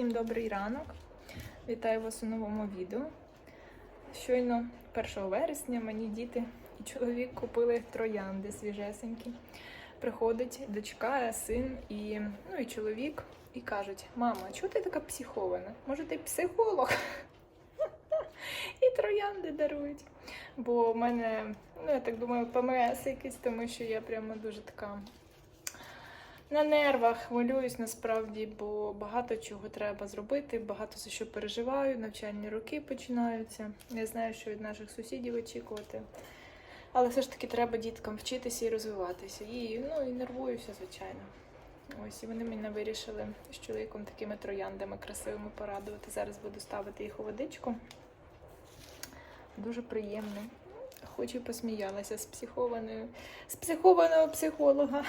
Всім добрий ранок. Вітаю вас у новому відео. Щойно 1 вересня мені діти і чоловік купили троянди свіжесенькі. Приходить дочка, син і, ну, і чоловік і кажуть: мама, чого ти така психована? Може, ти психолог? І троянди дарують. Бо в мене, ну я так думаю, ПМС якийсь, тому що я прямо дуже така на нервах, хвилююсь насправді, бо багато чого треба зробити, багато за що переживаю, навчальні роки починаються. Я знаю, що від наших сусідів очікувати. Але все ж таки треба діткам вчитися і розвиватися. І, ну, і нервуюся, звичайно. Ось і вони мене вирішили з чоловіком такими трояндами красивими порадувати. Зараз буду ставити їх у водичку. Дуже приємно. Хоч і посміялася з психованою, з психованого психолога.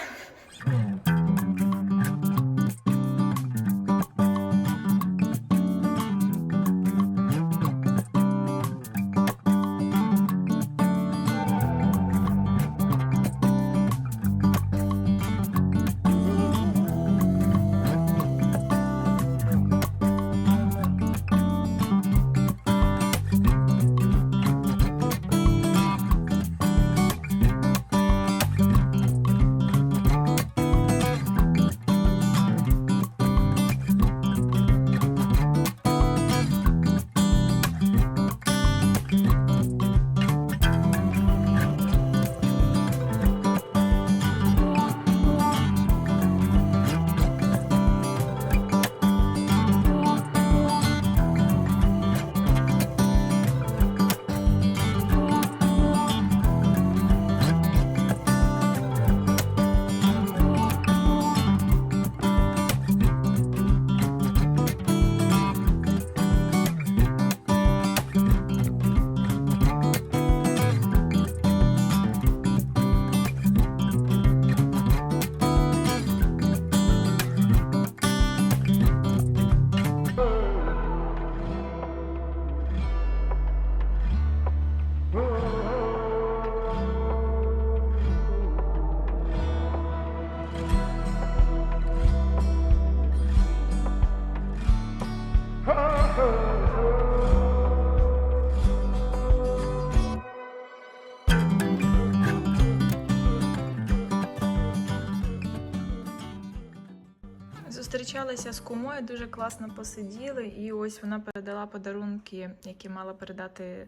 Зустрічалися з кумою, дуже класно посиділи, і ось вона передала подарунки, які мала передати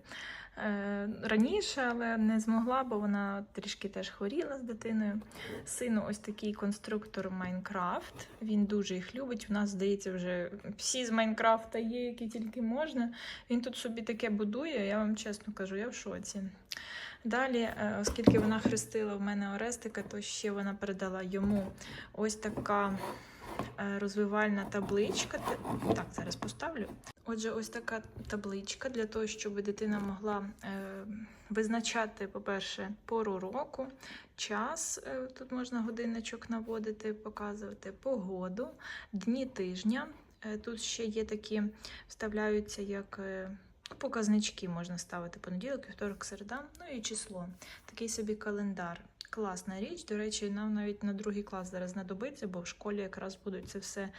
е, раніше, але не змогла, бо вона трішки теж хворіла з дитиною. Сину ось такий конструктор Майнкрафт. Він дуже їх любить. У нас, здається, вже всі з Майнкрафта є, які тільки можна. Він тут собі таке будує, я вам чесно кажу, я в шоці. Далі, е, оскільки вона хрестила в мене Орестика, то ще вона передала йому ось така розвивальна табличка. Так, зараз поставлю. Отже, ось така табличка для того, щоб дитина могла е, визначати, по-перше, пору року, час. е, Тут можна годинничок наводити, показувати погоду, дні тижня. Е, Тут ще є такі, вставляються як. е, Показнички можна ставити понеділок, вівторок, середа, ну і число. Такий собі календар. Класна річ. До речі, нам навіть на другий клас зараз знадобиться, бо в школі якраз будуть це все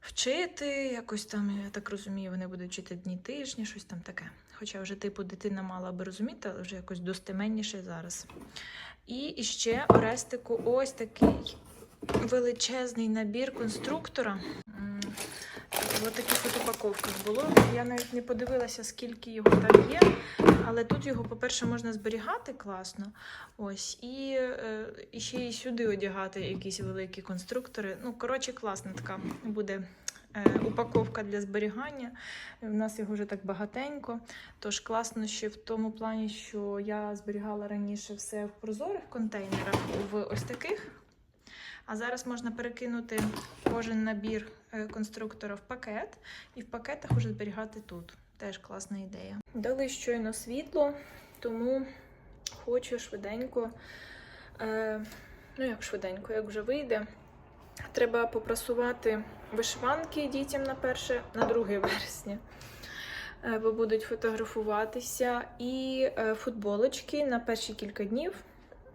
вчити. Якось там, я так розумію, вони будуть вчити дні тижні, щось там таке. Хоча вже, типу, дитина мала би розуміти, але вже якось достеменніше зараз. І ще Орестику ось такий величезний набір конструктора. Ось таких от упаковках було. Я навіть не подивилася, скільки його там є. Але тут його, по-перше, можна зберігати класно. Ось, і, е, і ще й сюди одягати якісь великі конструктори. Ну, коротше, класна така буде е, упаковка для зберігання. У нас його вже так багатенько. Тож класно ще в тому плані, що я зберігала раніше все в прозорих контейнерах, в ось таких. А зараз можна перекинути кожен набір е, конструктора в пакет і в пакетах уже зберігати тут. Теж класна ідея. Дали щойно світло, тому хочу швиденько, е, ну як швиденько, як вже вийде. Треба попрасувати вишиванки дітям на перше, на 2 вересня. Е, Бо будуть фотографуватися. І е, футболочки на перші кілька днів.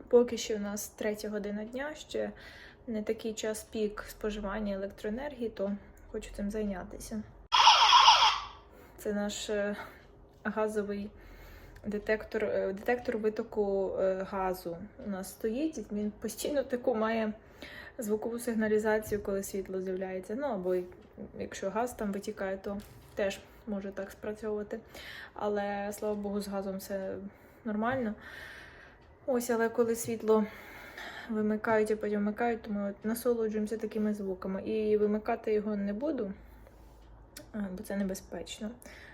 Поки що у нас третя година дня, ще не такий час пік споживання електроенергії, то хочу цим зайнятися. Це наш е, газовий детектор, е, детектор витоку е, газу у нас стоїть. Він постійно таку має звукову сигналізацію, коли світло з'являється. Ну або якщо газ там витікає, то теж може так спрацьовувати. Але слава Богу, з газом все нормально. Ось, але коли світло вимикають і потім вмикають, то ми от насолоджуємося такими звуками. І вимикати його не буду, бо це небезпечно.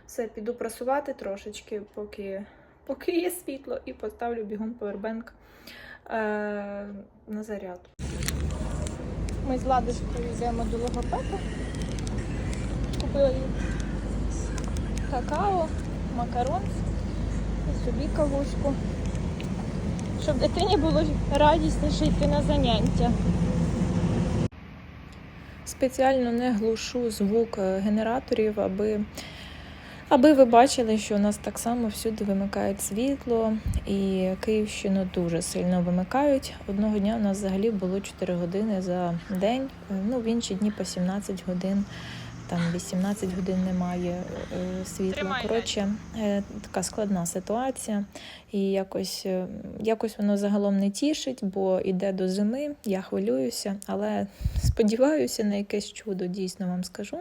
Все, піду прасувати трошечки, поки, поки є світло, і поставлю бігом повербенк е, на заряд. Ми з ладушкою йдемо до логопеда. Купили какао, макарон і собі кавушку. Щоб дитині було радісніше йти на заняття. Спеціально не глушу звук е, генераторів, аби, аби ви бачили, що у нас так само всюди вимикають світло, і Київщину дуже сильно вимикають. Одного дня у нас взагалі було 4 години за день, е, ну в інші дні по 17 годин. Там 18 годин немає е, світла. Коротше, е, така складна ситуація. І якось, е, якось воно загалом не тішить, бо йде до зими, я хвилююся, але сподіваюся на якесь чудо, дійсно вам скажу.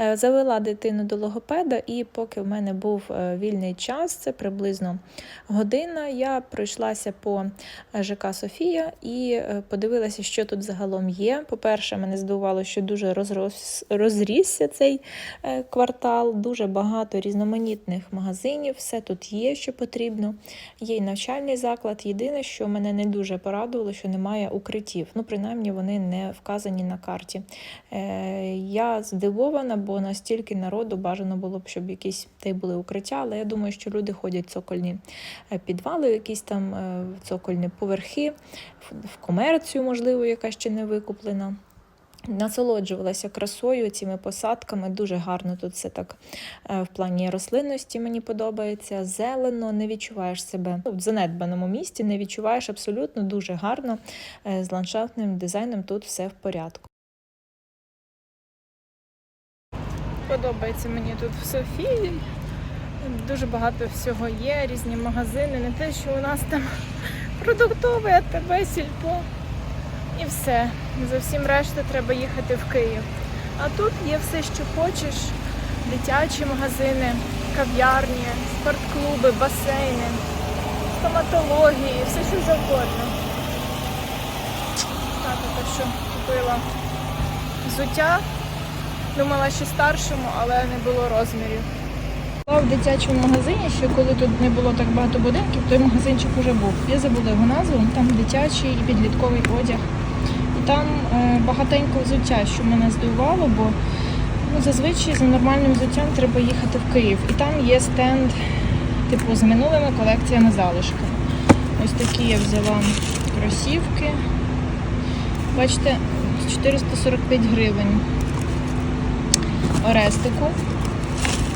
Е, Завела дитину до логопеда, і поки в мене був е, вільний час, це приблизно година, я пройшлася по е, ЖК Софія і е, подивилася, що тут загалом є. По-перше, мене здивувало, що дуже розрос, розрісся цей е, квартал, дуже багато різноманітних магазинів, все тут є, що потрібно. Є й навчальний заклад. Єдине, що мене не дуже порадувало, що немає укриттів. Ну, принаймні, вони не вказані на карті. Е, я здивована, бо настільки народу бажано було б, щоб якісь та були укриття, але я думаю, що люди ходять в цокольні е, підвали, якісь там цокольні поверхи, в комерцію, можливо, яка ще не викуплена. Насолоджувалася красою, цими посадками. Дуже гарно тут все так е, в плані рослинності мені подобається. Зелено, не відчуваєш себе ну, в занедбаному місті, не відчуваєш абсолютно дуже гарно. Е, З ландшафтним дизайном тут все в порядку. Подобається мені тут в Софії. Дуже багато всього є, різні магазини. Не те, що у нас там продуктовий АТБ, сільпо і все. За всім решта треба їхати в Київ. А тут є все, що хочеш: дитячі магазини, кав'ярні, спортклуби, басейни, стоматології, все що завгодно. Так, так що купила взуття. Думала, що старшому, але не було розмірів. Була в дитячому магазині, ще коли тут не було так багато будинків, той магазинчик вже був. Я забула його назву, там дитячий і підлітковий одяг. Там е, багатенько взуття, що мене здивувало, бо ну, зазвичай за нормальним взуттям треба їхати в Київ. І там є стенд, типу, з минулими колекціями залишки. Ось такі я взяла кросівки. Бачите, 445 гривень. Орестику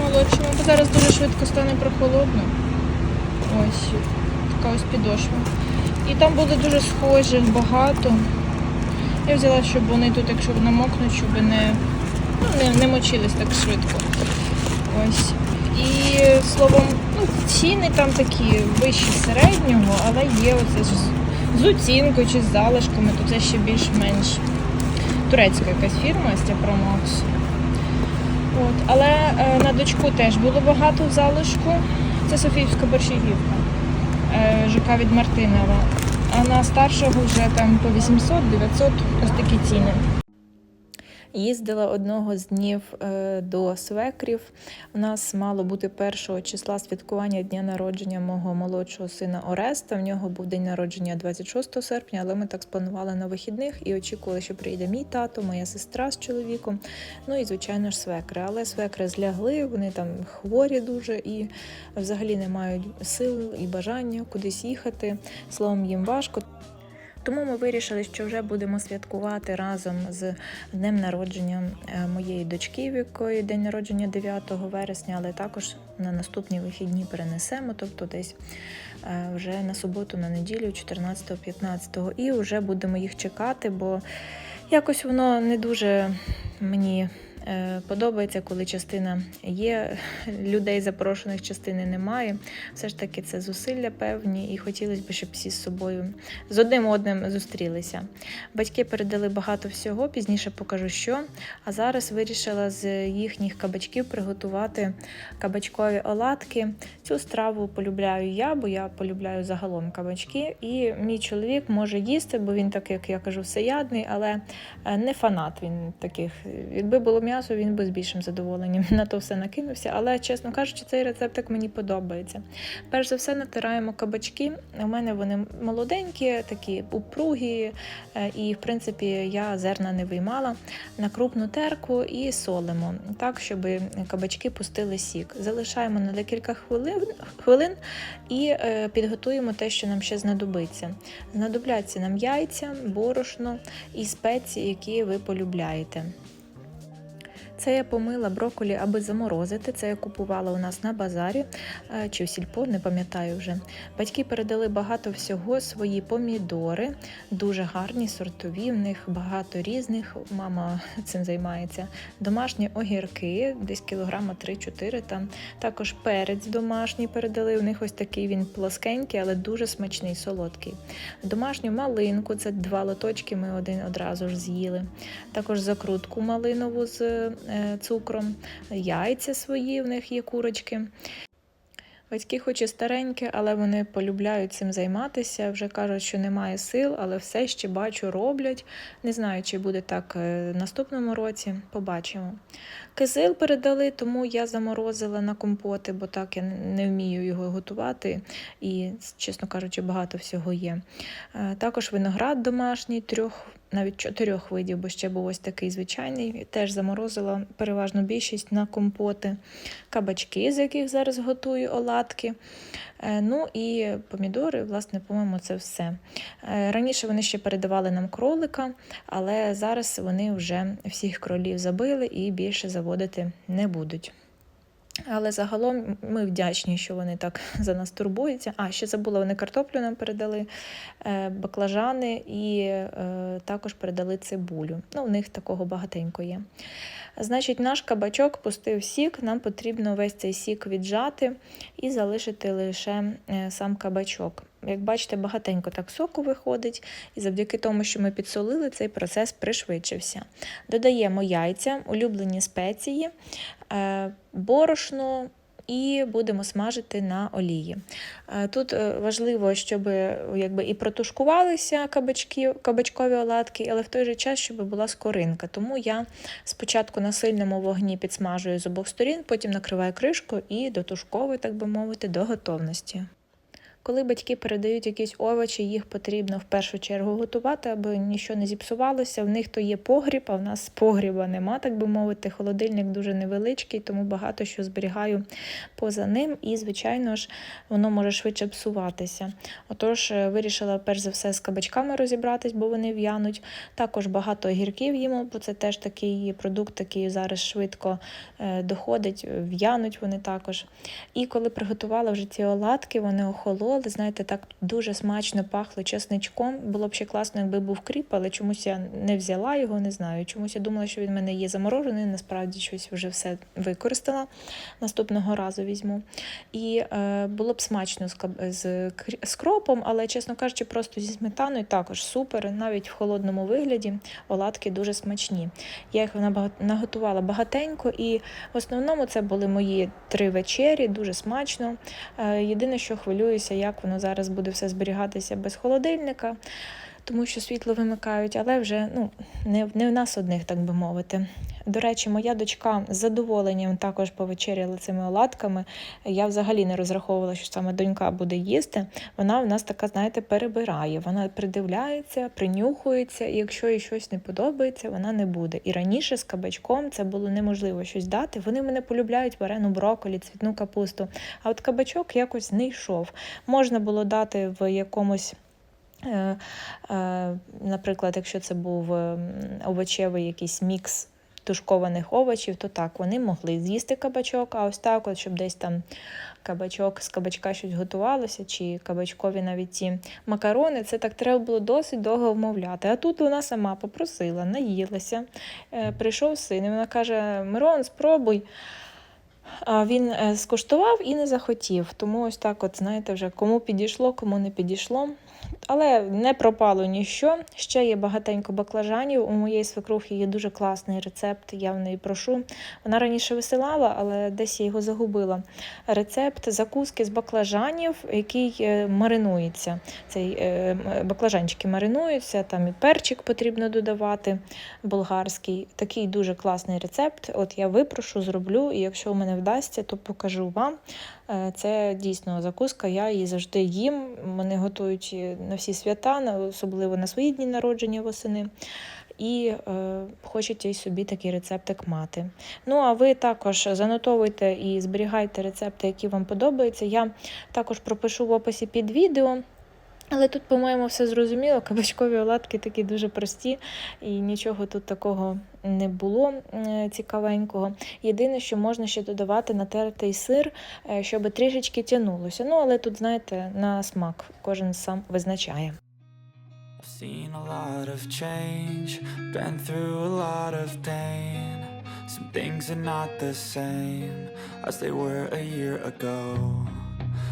молодшому, бо зараз дуже швидко стане прохолодно. Ось така ось підошва. І там були дуже схожі, багато. Я взяла, щоб вони тут, якщо намокнуть, щоб не, ну, не, не мочились так швидко. Ось. І словом, ну, ціни там такі вищі середнього, але є оце з, оцінкою чи з залишками, то це ще більш-менш турецька якась фірма, Степромакс. От, але е, на дочку теж було багато залишку. Це Софіївська борщагівка, е, ЖК від Мартинова. А на старшого вже там по 800-900 ось такі ціни. Їздила одного з днів е, до свекрів. У нас мало бути першого числа святкування дня народження мого молодшого сина Ореста. В нього був день народження 26 серпня, але ми так спланували на вихідних і очікували, що приїде мій тато, моя сестра з чоловіком. Ну і звичайно ж свекри. Але свекри злягли, вони там хворі дуже і взагалі не мають сил і бажання кудись їхати. Словом, їм важко. Тому ми вирішили, що вже будемо святкувати разом з днем народження е, моєї дочки, в якої день народження 9 вересня, але також на наступні вихідні перенесемо, тобто десь е, вже на суботу, на неділю, 14-15. І вже будемо їх чекати, бо якось воно не дуже мені Подобається, коли частина є людей запрошених, частини немає. Все ж таки це зусилля певні, і хотілося б, щоб всі з собою з одним одним зустрілися. Батьки передали багато всього, пізніше покажу що. А зараз вирішила з їхніх кабачків приготувати кабачкові оладки. Цю страву полюбляю я, бо я полюбляю загалом кабачки. І мій чоловік може їсти, бо він так, як я кажу, всеядний, але е, не фанат він таких. Якби було м'ясо, він би з більшим задоволенням на то все накинувся. Але, чесно кажучи, цей рецептик мені подобається. Перш за все, натираємо кабачки. У мене вони молоденькі, такі упругі, е, і в принципі я зерна не виймала на крупну терку і солимо, так, щоб кабачки пустили сік. Залишаємо на декілька хвилин, хвилин і е, підготуємо те, що нам ще знадобиться. Знадобляться нам яйця, борошно і спеції, які ви полюбляєте. Це я помила брокколі, аби заморозити. Це я купувала у нас на базарі е, чи в сільпо, не пам'ятаю вже. Батьки передали багато всього, свої помідори, дуже гарні, сортові, в них багато різних. Мама цим займається. Домашні огірки, десь кілограма 3-4 там. Також перець домашній передали. У них ось такий він плоскенький, але дуже смачний, солодкий. Домашню малинку, це два лоточки, ми один одразу ж з'їли. Також закрутку малинову з е, цукром, яйця свої, в них є курочки. Батьки, хоч і старенькі, але вони полюбляють цим займатися. Вже кажуть, що немає сил, але все ще бачу, роблять. Не знаю, чи буде так е, в наступному році. Побачимо. Кизил передали, тому я заморозила на компоти, бо так я не вмію його готувати. І, чесно кажучи, багато всього є. Е, Також виноград домашній, трьох. Навіть чотирьох видів, бо ще був ось такий звичайний. Теж заморозила переважну більшість на компоти, кабачки, з яких зараз готую оладки. Е, Ну і помідори, власне, по-моєму, це все. Е, Раніше вони ще передавали нам кролика, але зараз вони вже всіх кролів забили і більше заводити не будуть. Але загалом ми вдячні, що вони так за нас турбуються. А, ще забула, вони картоплю нам передали, е, баклажани і е, також передали цибулю. Ну, у них такого багатенько є. Значить, наш кабачок пустив сік, нам потрібно весь цей сік віджати і залишити лише е, сам кабачок. Як бачите, багатенько так соку виходить, і завдяки тому, що ми підсолили, цей процес пришвидшився. Додаємо яйця, улюблені спеції, е, борошно. І будемо смажити на олії. Е, Тут е, важливо, щоб якби, і протушкувалися кабачки, кабачкові оладки, але в той же час, щоб була скоринка. Тому я спочатку на сильному вогні підсмажую з обох сторін, потім накриваю кришкою і дотушковую, так би мовити, до готовності. Коли батьки передають якісь овочі, їх потрібно в першу чергу готувати, аби нічого не зіпсувалося. В них то є погріб, а в нас погріба нема, так би мовити. Холодильник дуже невеличкий, тому багато що зберігаю поза ним, і, звичайно ж, воно може швидше псуватися. Отож, е, вирішила перш за все з кабачками розібратись, бо вони в'януть. Також багато огірків їмо, бо це теж такий продукт, який зараз швидко е, доходить, в'януть вони також. І коли приготувала вже ці оладки, вони охололи, знаєте, так дуже смачно пахли чесничком. Було б ще класно, якби був кріп, але чомусь я не взяла його, не знаю. Чомусь я думала, що він в мене є заморожений, насправді щось вже все використала. Наступного разу візьму. І е, було б смачно з, з, з кропом, але, чесно кажучи, просто зі сметаною також супер. Навіть в холодному вигляді оладки дуже смачні. Я їх наготувала багатенько, і в основному це були мої три вечері, дуже смачно. Е, Єдине, що хвилююся, як воно зараз буде все зберігатися без холодильника, тому що світло вимикають, але вже ну, не, не в нас одних, так би мовити. До речі, моя дочка з задоволенням також повечеряла цими оладками. Я взагалі не розраховувала, що саме донька буде їсти. Вона в нас така, знаєте, перебирає. Вона придивляється, принюхується, і якщо їй щось не подобається, вона не буде. І раніше з кабачком це було неможливо щось дати. Вони мене полюбляють варену брокколі, цвітну капусту. А от кабачок якось не йшов. Можна було дати в якомусь. Е, е, Наприклад, якщо це був ем, овочевий якийсь мікс тушкованих овочів, то так вони могли з'їсти кабачок, а ось так, от, щоб десь там кабачок з кабачка щось готувалося, чи кабачкові навіть ці макарони, це так треба було досить довго вмовляти. А тут вона сама попросила, наїлася. Е, Прийшов син, і вона каже: Мирон, спробуй. Він скуштував і не захотів. Тому ось так, от знаєте, вже кому підійшло, кому не підійшло. Але не пропало ніщо. Ще є багатенько баклажанів. У моєї свекрухи є дуже класний рецепт, я в неї прошу. Вона раніше висилала, але десь я його загубила. Рецепт закуски з баклажанів, який е, маринується. Цей е, баклажанчики маринуються, там і перчик потрібно додавати болгарський. Такий дуже класний рецепт. От я випрошу, зроблю, і якщо у мене вдасться, то покажу вам. Е, Це дійсно закуска, я її завжди їм. Вони готують на всі свята, особливо на свої дні народження восени. І е, хочете собі такий рецептик мати. Ну, а ви також занотовуйте і зберігайте рецепти, які вам подобаються. Я також пропишу в описі під відео. Але тут, по-моєму, все зрозуміло. Кабачкові оладки такі дуже прості, і нічого тут такого не було е, цікавенького. Єдине, що можна ще додавати натертий сир, е, щоб трішечки тянулося. Ну, але тут, знаєте, на смак кожен сам визначає. Seen a lot of change, been through a. Some things are not the same as they were a year ago.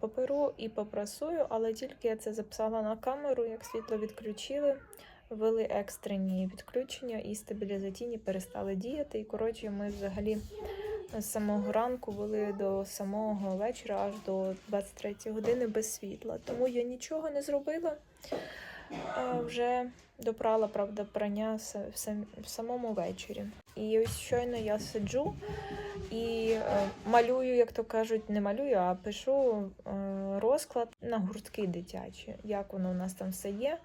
поперу і попрасую, але тільки я це записала на камеру, як світло відключили, ввели екстрені відключення і стабілізаційні перестали діяти. І коротше, ми взагалі з самого ранку були до самого вечора, аж до 23 години без світла. Тому я нічого не зробила. Вже допрала, правда, прання в самому вечорі. І ось щойно я сиджу і е, малюю, як то кажуть, не малюю, а пишу е, розклад на гуртки дитячі. Як воно у нас там все є.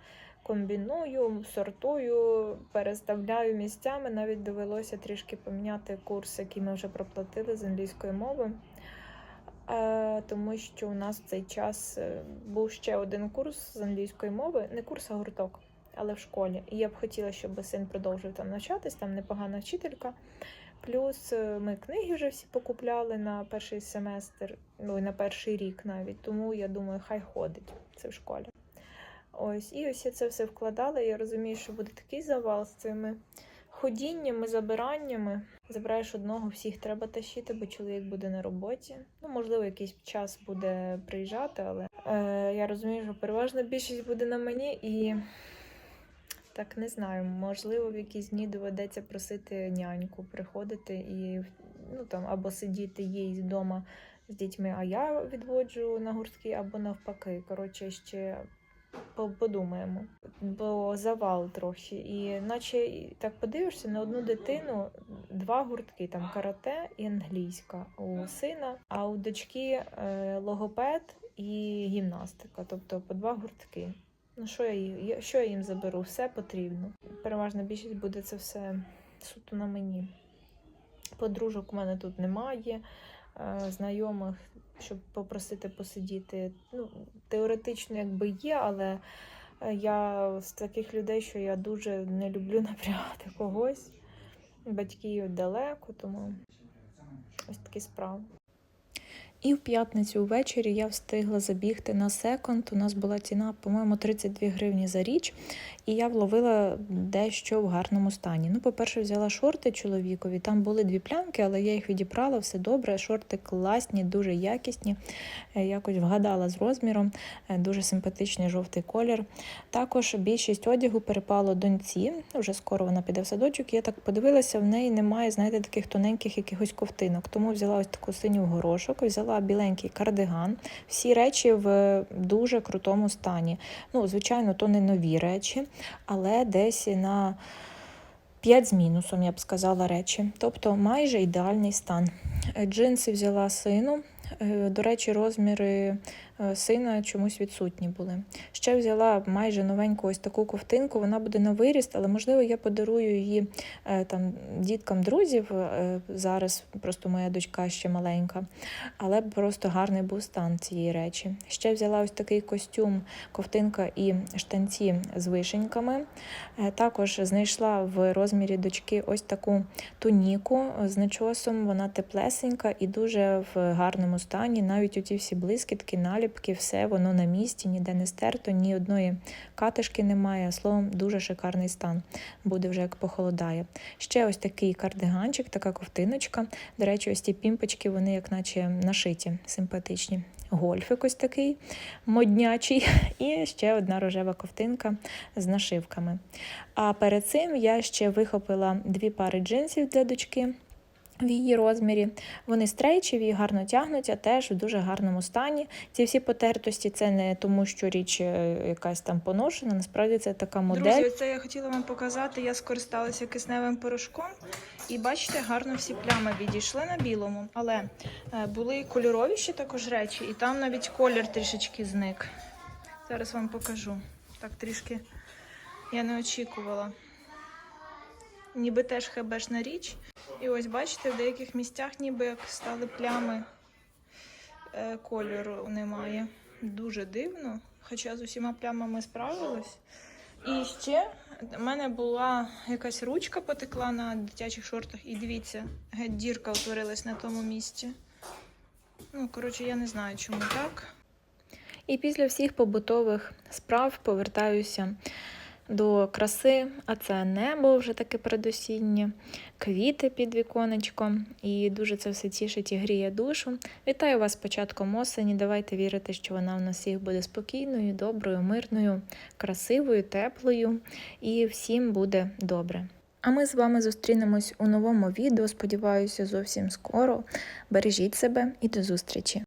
Комбіную, сортую, переставляю місцями. Навіть довелося трішки поміняти курс, який ми вже проплатили з англійської мови. Е, тому що у нас в цей час е, був ще один курс з англійської мови, не курс, а гурток, але в школі. І я б хотіла, щоб син продовжив там навчатись, там непогана вчителька. Плюс е, ми книги вже всі покупляли на перший семестр, ну і на перший рік навіть. Тому я думаю, хай ходить це в школі. Ось, і ось я це все вкладала. Я розумію, що буде такий завал з цими ходіннями, забираннями. Забираєш одного, всіх треба тащити, бо чоловік буде на роботі. Ну, можливо, якийсь час буде приїжджати, але е, я розумію, що переважна більшість буде на мені і. Так не знаю, можливо, в якісь дні доведеться просити няньку приходити і ну там або сидіти їй вдома з дітьми, а я відводжу на гуртки, або навпаки. Коротше, ще подумаємо. Бо завал трохи. І наче так подивишся на одну дитину два гуртки: там карате і англійська у сина, а у дочки е, логопед і гімнастика, тобто по два гуртки. Ну, що я, що я їм заберу? Все потрібно. Переважна більшість буде це все суто на мені. Подружок у мене тут немає, знайомих, щоб попросити посидіти. Ну, теоретично якби є, але е, я з таких людей, що я дуже не люблю напрягати когось. Батьки далеко, тому ось такі справи. І в п'ятницю ввечері я встигла забігти на секонд. У нас була ціна, по-моєму, 32 гривні за річ, і я вловила дещо в гарному стані. Ну, по-перше, взяла шорти чоловікові. Там були дві плямки, але я їх відібрала, все добре. Шорти класні, дуже якісні. Е, Якось вгадала з розміром, Е, дуже симпатичний жовтий колір. Також більшість одягу перепало доньці. Вже скоро вона піде в садочок. Я так подивилася, в неї немає, знаєте, таких тоненьких якихось ковтинок. Тому взяла ось таку синю горошок, взяла біленький кардиган. Всі речі в дуже крутому стані. Ну, звичайно, то не нові речі, але десь на 5 з мінусом, я б сказала, речі. Тобто майже ідеальний стан. Джинси взяла сину. Е, До речі, розміри сина чомусь відсутні були. Ще взяла майже новеньку ось таку ковтинку. Вона буде на виріст, але можливо я подарую її е, там діткам друзів. е, Зараз просто моя дочка ще маленька, але просто гарний був стан цієї речі. Ще взяла ось такий костюм, ковтинка і штанці з вишеньками. Е, Також знайшла в розмірі дочки ось таку туніку з начосом. Вона теплесенька і дуже в гарному стані. Навіть оті всі блискітки, наліпки, все воно на місці, ніде не стерто, ні одної катишки немає. Словом, дуже шикарний стан. Буде вже як похолодає. Ще ось такий кардиганчик, така ковтиночка. До речі, ось ті пімпочки, вони як наче нашиті, симпатичні. Гольфик ось такий моднячий, і ще одна рожева ковтинка з нашивками. А перед цим я ще вихопила дві пари джинсів для дочки. В її розмірі вони стрейчеві, гарно тягнуться, теж в дуже гарному стані. Ці всі потертості це не тому, що річ е, якась там поношена. Насправді це така модель. Друзі, це я хотіла вам показати. Я скористалася кисневим порошком, і бачите, гарно всі плями відійшли на білому, але е, були кольорові ще також речі, і там навіть колір трішечки зник. Зараз вам покажу. Так трішки я не очікувала. Ніби теж хебешна річ. І ось бачите, в деяких місцях ніби як стали плями е, кольору немає. Дуже дивно. Хоча з усіма плямами справилась. І ще в мене була якась ручка потекла на дитячих шортах, і дивіться, геть дірка утворилась на тому місці. Ну, коротше, я не знаю, чому так. І після всіх побутових справ повертаюся до краси, а це небо вже таке передосіннє, квіти під віконечком, і дуже це все тішить і гріє душу. Вітаю вас початком осені. Давайте вірити, що вона в нас всіх буде спокійною, доброю, мирною, красивою, теплою, і всім буде добре. А ми з вами зустрінемось у новому відео. Сподіваюся, зовсім скоро. Бережіть себе і до зустрічі!